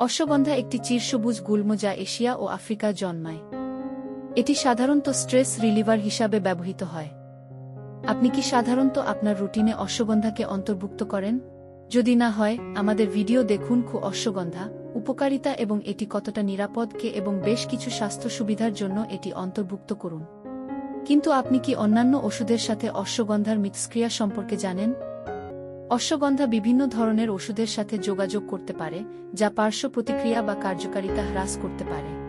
অশ্বগন্ধা একটি চিরসবুজ গুল্ম যা এশিয়া ও আফ্রিকায় জন্মায়। এটি সাধারণত স্ট্রেস রিলিভার হিসাবে ব্যবহৃত হয়। আপনি কি সাধারণত আপনার রুটিনে অশ্বগন্ধাকে অন্তর্ভুক্ত করেন? যদি না হয়, আমাদের ভিডিও দেখুন খু অশ্বগন্ধা, উপকারিতা এবং এটি কতটা নিরাপদকে এবং বেশ কিছু স্বাস্থ্য সুবিধার জন্য এটি অন্তর্ভুক্ত করুন। কিন্তু আপনি কি অন্যান্য ওষুধের সাথে অশ্বগন্ধার মিথস্ক্রিয়া সম্পর্কে জানেন? অশ্বগন্ধা বিভিন্ন ধরনের ওষুধের সাথে যোগাযোগ করতে পারে, যা পার্শ্ব প্রতিক্রিয়া বা কার্যকারিতা হ্রাস করতে পারে।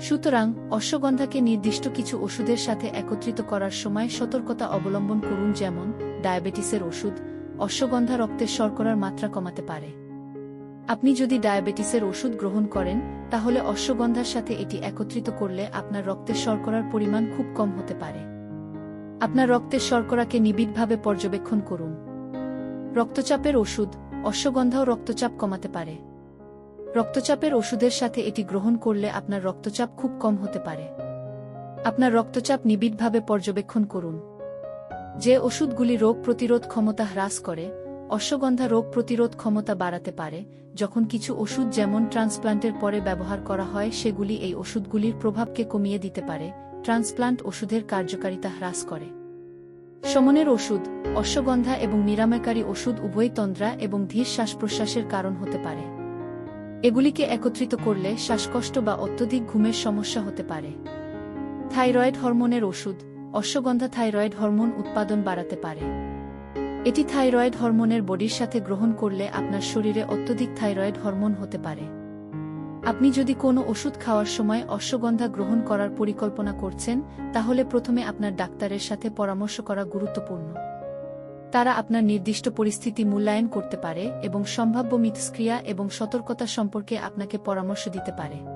সুতরাং, অশ্বগন্ধাকে নির্দিষ্ট কিছু ওষুধের সাথে একত্রিত করার সময় সতর্কতা অবলম্বন করুন, যেমন ডায়াবেটিসের ওষুধ। অশ্বগন্ধা রক্তের শর্করার মাত্রা কমাতে পারে। আপনি যদি ডায়াবেটিসের ওষুধ গ্রহণ করেন, তাহলে অশ্বগন্ধার সাথে এটি একত্রিত করলে আপনার রক্তের শর্করার পরিমাণ খুব কম হতে পারে। আপনার রক্তের শর্করাকে নিবিড়ভাবে পর্যবেক্ষণ করুন। রক্তচাপের ওষুধ, অশ্বগন্ধাও রক্তচাপ কমাতে পারে। রক্তচাপের ওষুধের সাথে এটি গ্রহণ করলে আপনার রক্তচাপ খুব কম হতে পারে। আপনার রক্তচাপ নিবিড়ভাবে পর্যবেক্ষণ করুন। যে ওষুধগুলি রোগ প্রতিরোধ ক্ষমতা হ্রাস করে, অশ্বগন্ধা রোগ প্রতিরোধ ক্ষমতা বাড়াতে পারে, যখন কিছু ওষুধ যেমন ট্রান্সপ্লান্টের পরে ব্যবহার করা হয়, সেগুলি এই ওষুধগুলির প্রভাবকে কমিয়ে দিতে পারে, ট্রান্সপ্লান্ট ওষুধের কার্যকারিতা হ্রাস করে। সমনের ওষুধ, অশ্বগন্ধা এবং নিরাময়কারী ওষুধ উভয় তন্দ্রা এবং ধীর শ্বাস প্রশ্বাসের কারণ হতে পারে। এগুলিকে একত্রিত করলে শ্বাসকষ্ট বা অত্যধিক ঘুমের সমস্যা হতে পারে। থাইরয়েড হরমোনের ওষুধ, অশ্বগন্ধা থাইরয়েড হরমোন উৎপাদন বাড়াতে পারে। এটি থাইরয়েড হরমোনের বডির সাথে গ্রহণ করলে আপনার শরীরে অত্যধিক থাইরয়েড হরমোন হতে পারে। আপনি যদি কোনো ওষুধ খাওয়ার সময় অশ্বগন্ধা গ্রহণ করার পরিকল্পনা করছেন, তাহলে প্রথমে আপনার ডাক্তারের সাথে পরামর্শ করা গুরুত্বপূর্ণ। তারা আপনার নির্দিষ্ট পরিস্থিতি মূল্যায়ন করতে পারে এবং সম্ভাব্য মিথস্ক্রিয়া এবং সতর্কতা সম্পর্কে আপনাকে পরামর্শ দিতে পারে।